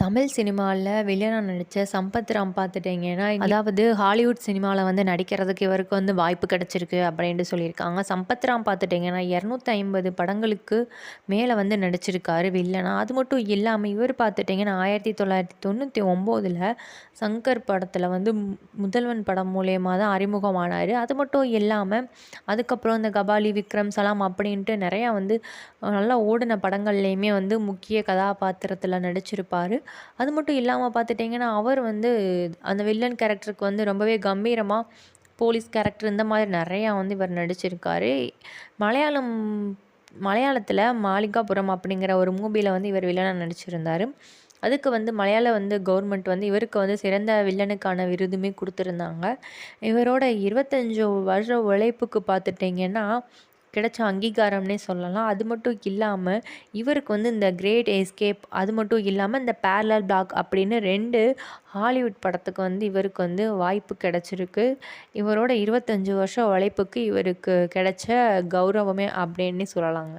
தமிழ் சினிமாவில் வில்லனாக நடித்த சம்பத் ராம் பார்த்துட்டிங்கன்னா அதாவது ஹாலிவுட் சினிமாவில் வந்து நடிக்கிறதுக்கு இவருக்கு வந்து வாய்ப்பு கிடச்சிருக்கு அப்படின்ட்டு சொல்லியிருக்காங்க. சம்பத் ராம் பார்த்துட்டிங்கன்னா இரநூத்தி ஐம்பது படங்களுக்கு மேலே வந்து நடிச்சிருக்காரு வில்லனா. அது மட்டும் இல்லாமல் இவர் பார்த்துட்டிங்கன்னா ஆயிரத்தி தொள்ளாயிரத்தி தொண்ணூற்றி ஒம்போதில் சங்கர் படத்தில் வந்து முதல்வன் படம் மூலயமா தான் அறிமுகமானார். அது மட்டும் இல்லாமல் அதுக்கப்புறம் இந்த கபாலி விக்ரம் சலாம் அப்படின்ட்டு நிறையா வந்து நல்லா ஓடின படங்கள்லேயுமே வந்து முக்கிய கதாபாத்திரத்தில் நடிச்சிருப்பார். அது மட்டும் இல்லாமல் பார்த்துட்டிங்கன்னா அவர் வந்து அந்த வில்லன் கேரக்டருக்கு வந்து ரொம்பவே கம்பீரமாக போலீஸ் கேரக்டர் இந்த மாதிரி நிறையா வந்து இவர் நடிச்சிருக்காரு. மலையாளம் மலையாளத்தில் மாளிகாபுரம் அப்படிங்கிற ஒரு மூவியில் வந்து இவர் வில்லனாக நடிச்சிருந்தார். அதுக்கு வந்து மலையாள வந்து கவர்மெண்ட் வந்து இவருக்கு வந்து சிறந்த வில்லனுக்கான விருதுமே கொடுத்துருந்தாங்க. இவரோட இருபத்தஞ்சு வருஷ உழைப்புக்கு பார்த்துட்டிங்கன்னா கிடைச்ச அங்கீகாரம்னே சொல்லலாம். அது மட்டும் இல்லாமல் இவருக்கு வந்து இந்த கிரேட் எஸ்கேப் அது மட்டும் இல்லாமல் இந்த பேரலல் பிளாக் அப்படின்னு ரெண்டு ஹாலிவுட் படத்துக்கு வந்து இவருக்கு வந்து வாய்ப்பு கிடச்சிருக்கு. இவரோட இருபத்தஞ்சி வருஷம் உழைப்புக்கு இவருக்கு கிடைச்ச கௌரவமே அப்படின்னே சொல்லலாங்க.